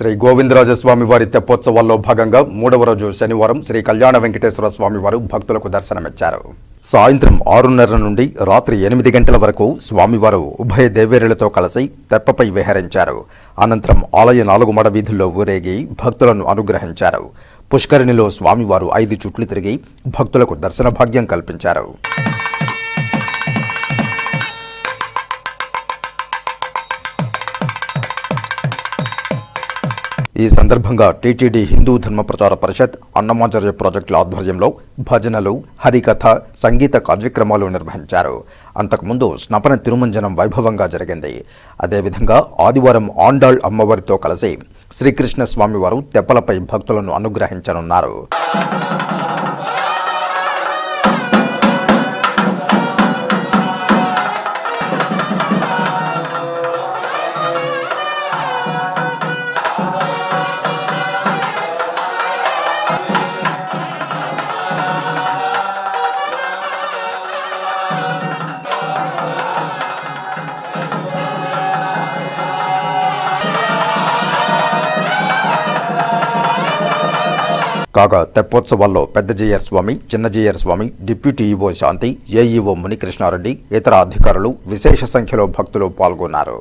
శ్రీ గోవిందరాజ స్వామి వారి తెప్పోత్సవాల్లో భాగంగా మూడవ రోజు శనివారం శ్రీ కళ్యాణ వెంకటేశ్వర స్వామి వారు భక్తులకు దర్శనమిచ్చారు. సాయంత్రం ఆరున్నర నుండి రాత్రి ఎనిమిది గంటల వరకు స్వామివారు ఉభయ దేవేరులతో కలిసి తెప్పపై విహరించారు. అనంతరం ఆలయ నాలుగు మడ వీధుల్లో ఊరేగి భక్తులను అనుగ్రహించారు. పుష్కరిణిలో స్వామివారు ఐదు చుట్లు తిరిగి భక్తులకు దర్శన భాగ్యం కల్పించారు. ఈ సందర్భంగా టీటీడీ హిందూ ధర్మ ప్రచార పరిషత్ అన్నమాచార్య ప్రాజెక్టుల ఆధ్వర్యంలో భజనలు హరికథ సంగీత కార్యక్రమాలు నిర్వహించారు. అంతకుముందు స్నపన తిరుమంజనం వైభవంగా జరిగింది. అదేవిధంగా ఆదివారం ఆండాళ్ అమ్మవారితో కలిసి శ్రీకృష్ణ స్వామివారు తెప్పలపై భక్తులను అనుగ్రహించనున్నారు. కాగా తెప్పోత్సవాల్లో పెద్ద జేయర్ స్వామి చిన్న Swami deputy EO Shanti AEO Munikrishna Reddy ఇతర అధికారులు విశేష సంఖ్యలో భక్తులు పాల్గొన్నారు.